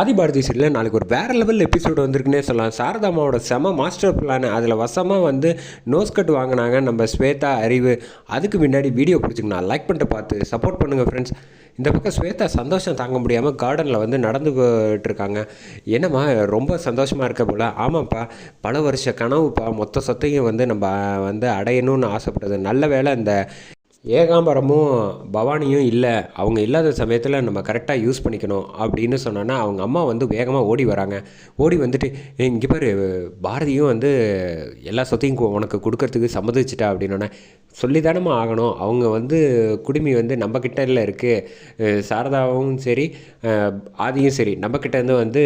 ஆதிபாரதி சீரியலில் நாளைக்கு ஒரு வேறு லெவல் எபிசோடு வந்திருக்குன்னே சொல்லலாம். சாரதாமாவோட செம மாஸ்டர் பிளான் அதில் வசமாக வந்து நோஸ் கட் வாங்கினாங்க நம்ம ஸ்வேதா அறிவு. அதுக்கு முன்னாடி வீடியோ பிடிச்சிங்கன்னா லைக் பண்ணிட்டு பார்த்து சப்போர்ட் பண்ணுங்கள் ஃப்ரெண்ட்ஸ் இந்த பக்கம் ஸ்வேதா சந்தோஷம் தாங்க முடியாமல் கார்டனில் வந்து நடந்து போயிட்டுருக்காங்க. என்னம்மா ரொம்ப சந்தோஷமாக இருக்க போல். ஆமாப்பா பல வருஷ கனவுப்பா. மொத்த சொத்தையும் வந்து நம்ம வந்து அடையணும்னு ஆசைப்பட்டது நல்ல வேளை இந்த ஏகாம்பரமும் பவானியும் இல்லை. அவங்க இல்லாத சமயத்தில் நம்ம கரெக்டாக யூஸ் பண்ணிக்கணும் அப்படின்னு சொன்னோன்னா அவங்க அம்மா வந்து வேகமாக ஓடி வராங்க. ஓடி வந்துட்டு இங்கே பாரு பாரதியும் வந்து எல்லா சொத்தையும் உனக்கு கொடுக்கறதுக்கு சம்மதிச்சிட்டா அப்படின்னோடனே சொல்லிதானம்மா ஆகணும். அவங்க வந்து குடுமி வந்து நம்மக்கிட்ட இல்லை இருக்குது சாரதாவும் சரி ஆதியும் சரி நம்ம வந்து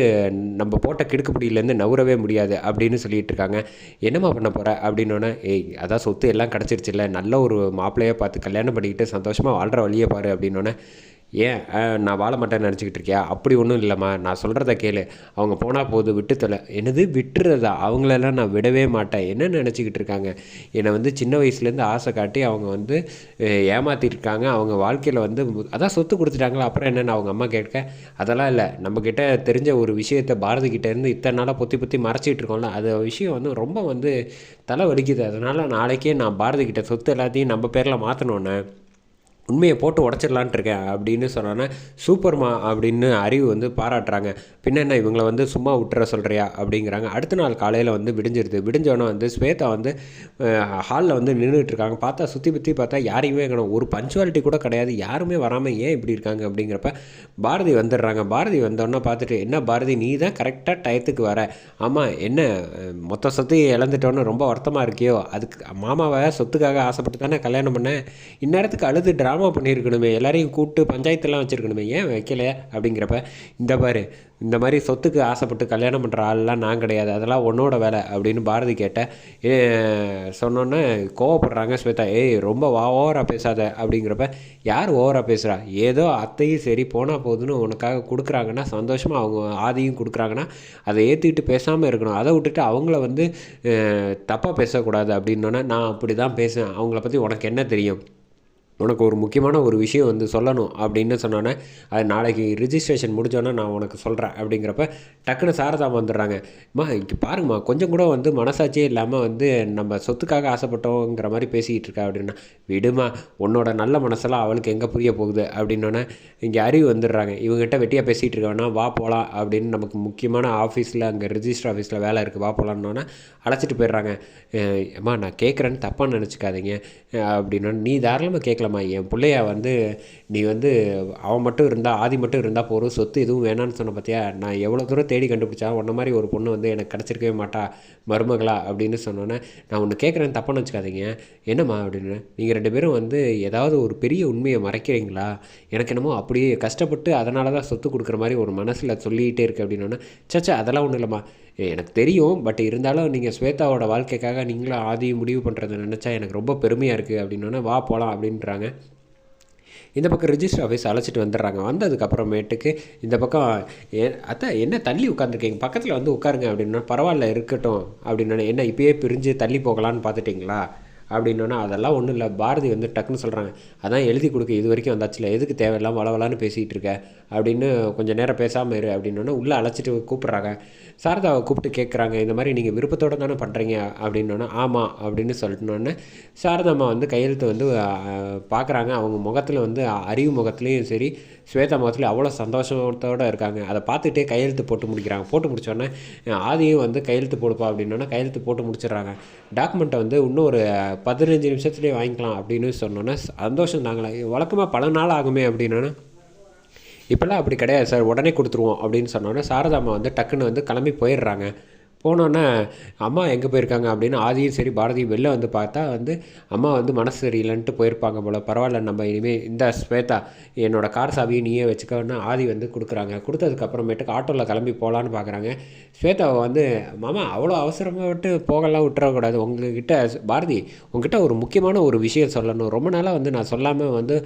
நம்ம போட்ட கிடுக்குப்பிடியிலேருந்து நவுறவே முடியாது அப்படின்னு சொல்லிட்டு இருக்காங்க. என்னம்மா பண்ண போகிற அப்படின்னோடனே ஏய் அதான் சொத்து எல்லாம் கிடச்சிருச்சுல்ல. நல்ல ஒரு மாப்பிள்ளையாக பார்த்துக்க கல்யாணம் பண்ணிக்கிட்டு சந்தோஷமாக வாழ்கிற வழியை பாரு அப்படின்னோடனே ஏன் நான் வாழ மாட்டேன்னு நினச்சிக்கிட்டு இருக்கியா? அப்படி ஒன்றும் இல்லைம்மா. நான் சொல்கிறத கேளு. அவங்க போனால் போது விட்டுத்தலை என்னது? விட்டுறதா? அவங்களெல்லாம் நான் விடவே மாட்டேன். என்ன நினச்சிக்கிட்டு இருக்காங்க? என்னை வந்து சின்ன வயசுலேருந்து ஆசை காட்டி அவங்க வந்து ஏமாற்றிருக்காங்க இருக்காங்க அவங்க வாழ்க்கையில் வந்து அதான் சொத்து கொடுத்துட்டாங்களா? அப்புறம் என்னென்னு அவங்க அம்மா கேட்க அதெல்லாம் இல்லை. நம்மக்கிட்ட தெரிஞ்ச ஒரு விஷயத்தை பாரதி இத்தனை நாளாக பொத்தி பொத்தி மறைச்சிட்டு இருக்கோம்ல. அது விஷயம் வந்து ரொம்ப வந்து தலை வலிக்குது. அதனால் நாளைக்கே நான் பாரதி கிட்ட சொத்து எல்லாத்தையும் நம்ம பேரில் மாற்றணுன்னு உண்மையை போட்டு உடச்சிடலான்ட்டு இருக்கேன் அப்படின்னு சொன்னோன்னே சூப்பர்மா அப்படின்னு அறிவு வந்து பாராட்டுறாங்க. பின்ன என்ன இவங்களை வந்து சும்மா விட்டுற சொல்கிறியா அப்படிங்கிறாங்க. அடுத்த நாள் காலையில் வந்து விடிஞ்சிருது. விடிஞ்சோடனே வந்து ஸ்வேதா வந்து ஹாலில் வந்து நின்றுட்டு இருக்காங்க. பார்த்தா சுற்றி பற்றி பார்த்தா யாரையுமே காணோம் ஒரு பஞ்சுவாலிட்டி கூட கிடையாது. யாருமே வராமல் ஏன் இப்படி இருக்காங்க அப்படிங்கிறப்ப பாரதி வந்துடுறாங்க. பாரதி வந்தோடனே பார்த்துட்டு என்ன பாரதி நீ தான் கரெக்டாக டயத்துக்கு வர. ஆமாம் என்ன மொத்த சொத்து இழந்துட்டோன்னு ரொம்ப வருத்தமாக இருக்கியோ? அதுக்கு மாமாவை சொத்துக்காக ஆசைப்பட்டு தானே கல்யாணம் பண்ணேன் இந்நேரத்துக்கு அழுது ட்ரா ட்ராமா பண்ணியிருக்கணுமே எல்லாரையும் கூப்பிட்டு பஞ்சாயத்தெல்லாம் வச்சுருக்கணுமே ஏன் வைக்கல? அப்படிங்கிறப்ப இந்த பாரு இந்த மாதிரி சொத்துக்கு ஆசைப்பட்டு கல்யாணம் பண்ணுற ஆள்லாம் நான் கிடையாது அதெல்லாம் உன்னோட வேலை அப்படின்னு பாரதி கேட்டேன் சொன்னோன்னே கோவப்படுறாங்க ஸ்வேதா ஏய் ரொம்ப வா ஓவராக பேசாத அப்படிங்கிறப்ப யார் ஓவராக பேசுகிறா ஏதோ அத்தையும் சரி போனால் போதுன்னு உனக்காக கொடுக்குறாங்கன்னா சந்தோஷமாக அவங்க ஆதியும் கொடுக்குறாங்கன்னா அதை ஏற்றிக்கிட்டு பேசாமல் இருக்கணும். அதை விட்டுட்டு அவங்கள வந்து தப்பாக பேசக்கூடாது அப்படின்னோன்னே நான் அப்படி தான் பேசுவேன். அவங்கள பற்றி உனக்கு என்ன தெரியும்? உனக்கு ஒரு முக்கியமான ஒரு விஷயம் வந்து சொல்லணும் அப்படின்னு சொன்னோன்னே அது நாளைக்கு ரிஜிஸ்ட்ரேஷன் முடிஞ்சோன்னே நான் உனக்கு சொல்கிறேன் அப்படிங்கிறப்ப டக்குன்னு சாரதாம் வந்துடுறாங்க. அம்மா இங்கே பாருங்கம்மா கொஞ்சம் கூட வந்து மனசாட்சியே இல்லாமல் வந்து நம்ம சொத்துக்காக ஆசைப்பட்டோங்கிற மாதிரி பேசிக்கிட்டு இருக்கா அப்படின்னா விடுமா உன்னோட நல்ல மனசெல்லாம் அவளுக்கு எங்கே புரிய போகுது? அப்படின்னோடனே இங்கே அறிவு வந்துடுறாங்க. இவங்ககிட்ட வெட்டியாக பேசிகிட்டு இருக்க வா போகலாம் அப்படின்னு நமக்கு முக்கியமான ஆஃபீஸில் அங்கே ரிஜிஸ்டர் ஆஃபீஸில் வேலை இருக்குது வா போகலான்னொன்னே அழைச்சிட்டு போயிடுறாங்க. அம்மா நான் கேட்குறேன்னு தப்பாக நினச்சிக்காதீங்க. அப்படின்னா நீ தாராளமாக கேட்கலாம் என் பிள்ளைய வந்து நீ வந்து அவன் மட்டும் இருந்தால் ஆதி மட்டும் இருந்தால் போதும் சொத்து எதுவும் வேணான்னு சொன்ன பார்த்தியா நான் எவ்வளோ தூரம் தேடி கண்டுபிடிச்சா உன்ன மாதிரி ஒரு பொண்ணு வந்து எனக்கு கிடச்சிருக்கவே மாட்டா மருமகளா அப்படின்னு சொன்னோன்னே நான் ஒன்று கேட்குறேன்னு தப்பாக வச்சுக்காதீங்க. என்னம்மா அப்படின்னு நீங்கள் ரெண்டு பேரும் வந்து ஏதாவது ஒரு பெரிய உண்மையை மறைக்கிறீங்களா? எனக்கு என்னமோ அப்படியே கஷ்டப்பட்டு அதனால தான் சொத்து கொடுக்குற மாதிரி ஒரு மனசில் சொல்லிகிட்டே இருக்கு அப்படின்னோன்னே சச்சா அதெல்லாம் ஒன்றும் இல்லைம்மா. எனக்கு தெரியும் பட் இருந்தாலும் நீங்கள் ஸ்வேதாவோட வாழ்க்கைக்காக நீங்களும் ஆதியும் முடிவு பண்ணுறதை நினச்சா எனக்கு ரொம்ப பெருமையாக இருக்குது அப்படின்னோடனே வா போகலாம் அப்படின்றாங்க. இந்த பக்கம் ரிஜிஸ்டர் ஆஃபீஸ் அழைச்சிட்டு வந்துடுறாங்க. வந்ததுக்கப்புறமேட்டுக்கு இந்த பக்கம் ஏ அத்தை என்ன தள்ளி உட்காந்துருக்கீங்க பக்கத்தில் வந்து உட்காருங்க அப்படின்னா பரவாயில்ல இருக்கட்டும் அப்படின்னா என்ன இப்பயே பிரிஞ்சு தள்ளி போகலான்னு பார்த்துட்டிங்களா? அப்படின்னா அதெல்லாம் ஒன்றும் இல்லை. பாரதி வந்து டக்குன்னு சொல்கிறாங்க அதான் எழுதி கொடுக்க இது வரைக்கும் வந்தாச்சுல. எதுக்கு தேவையில்லாம வளவலான்னு பேசிகிட்டு இருக்க? அப்படின்னு கொஞ்சம் நேரம் பேசாமல் இரு அப்படின்னோடனே உள்ளே அழைச்சிட்டு கூப்பிட்றாங்க. சாரதாவை கூப்பிட்டு கேட்குறாங்க இந்த மாதிரி நீங்கள் விருப்பத்தோடு தானே பண்ணுறீங்க அப்படின்னோன்னா ஆமாம் அப்படின்னு சொல்லிட்டோன்னே சாரதாம்மா வந்து கையெழுத்து வந்து பார்க்குறாங்க அவங்க முகத்தில் வந்து அறிவு முகத்துலேயும் சரி ஸ்வேதா முகத்துலேயும் அவ்வளோ சந்தோஷத்தோடு இருக்காங்க. அதை பார்த்துட்டே கையெழுத்து போட்டு முடிக்கிறாங்க. போட்டு முடித்தோடனே ஆதியும் வந்து கையெழுத்து போடுப்பா அப்படின்னோன்னே கையெழுத்து போட்டு முடிச்சிடுறாங்க. டாக்குமெண்ட்டை வந்து இன்னும் ஒரு பதினஞ்சு நிமிஷத்துலேயே வாங்கிக்கலாம் அப்படின்னு சொன்னோன்னே சந்தோஷம் தாங்களே. வழக்கமாக பல நாள் ஆகுமே அப்படின்னா இப்போல்லாம் அப்படி கிடையாது சார் உடனே கொடுத்துருவோம் அப்படின்னு சொன்னோன்னே சாரதாம்மா வந்து டக்குன்னு வந்து கிளம்பி போயிடுறாங்க. போனோன்னே அம்மா எங்கே போயிருக்காங்க? அப்படின்னு ஆதியும் சரி பாரதியும் வெளில வந்து பார்த்தா வந்து அம்மா வந்து மனசு சரியில்லைன்ட்டு போயிருப்பாங்க போல் பரவாயில்ல நம்ம இனிமேல் இந்த ஸ்வேதா என்னோடய கார் சாவியை நீயே வச்சுக்கோன்னு ஆதி வந்து கொடுக்குறாங்க. கொடுத்ததுக்கப்புறமேட்டுக்கு ஆட்டோவில் கிளம்பி போகலான்னு பார்க்குறாங்க. ஸ்வேதாவை வந்து மாமா அவ்வளோ அவசரமாக விட்டு போகலாம் விட்டுறக்கூடாது. உங்ககிட்ட பாரதி உங்ககிட்ட ஒரு முக்கியமான ஒரு விஷயம் சொல்லணும். ரொம்ப நாளாக வந்து நான் சொல்லாமல் வந்து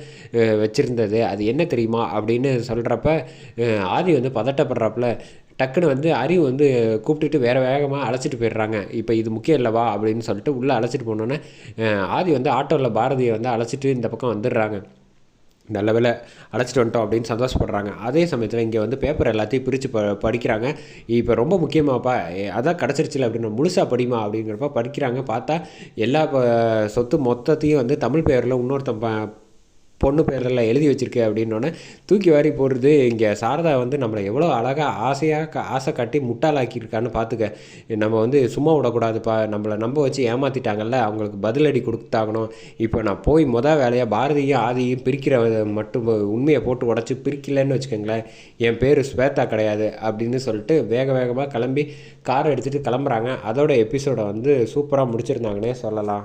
வச்சுருந்தது. அது என்ன தெரியுமா? அப்படின்னு சொல்கிறப்ப ஆதி வந்து பதட்டப்படுறாப்புல டக்குன்னு வந்து அறிவு வந்து கூப்பிட்டுட்டு வேறு வேகமாக அழைச்சிட்டு போயிடுறாங்க. இப்போ இது முக்கியம் இல்லவா? அப்படின்னு சொல்லிட்டு உள்ளே அழைச்சிட்டு போனோன்னே ஆதி வந்து ஆட்டோவில் பாரதியை வந்து அழைச்சிட்டு இந்த பக்கம் வந்துடுறாங்க. நல்ல வேலை அழைச்சிட்டு வந்துட்டோம் அப்படின்னு சந்தோஷப்படுறாங்க. அதே சமயத்தில் இங்கே வந்து பேப்பர் எல்லாத்தையும் பிரித்து ப படிக்கிறாங்க. இப்போ ரொம்ப முக்கியமாகப்பா அதான் கிடச்சிருச்சுல அப்படின்னு முழுசாக படிமா அப்படிங்கிறப்ப படிக்கிறாங்க. பார்த்தா எல்லா சொத்து மொத்தத்தையும் வந்து தமிழ் பேரில் இன்னொருத்தன் ப பொண்ணு பேரெல்லாம் எழுதி வச்சிருக்கு அப்படின்னோடனே தூக்கி வாரி போடுறது இங்கே சாரதா வந்து நம்மளை எவ்வளோ அழகாக ஆசையாக ஆசை காட்டி முட்டாளாக்கியிருக்கான்னு பார்த்துக்க. நம்ம வந்து சும்மா விடக்கூடாதுப்பா நம்மளை நம்ப வச்சு ஏமாற்றிட்டாங்கல்ல அவங்களுக்கு பதிலடி கொடுத்தாகணும். இப்போ நான் போய் மொதல் வேலையாக பாரதியும் ஆதியும் பிரிக்கிற மட்டும் உண்மையை போட்டு உடச்சி பிரிக்கலன்னு வச்சுக்கோங்களேன். என் பேர் ஸ்வேதா கிடையாது அப்படின்னு சொல்லிட்டு வேக வேகமாக கிளம்பி காரை எடுத்துகிட்டு கிளம்புறாங்க. அதோட எபிசோடை வந்து சூப்பராக முடிச்சிருந்தாங்கன்னே சொல்லலாம்.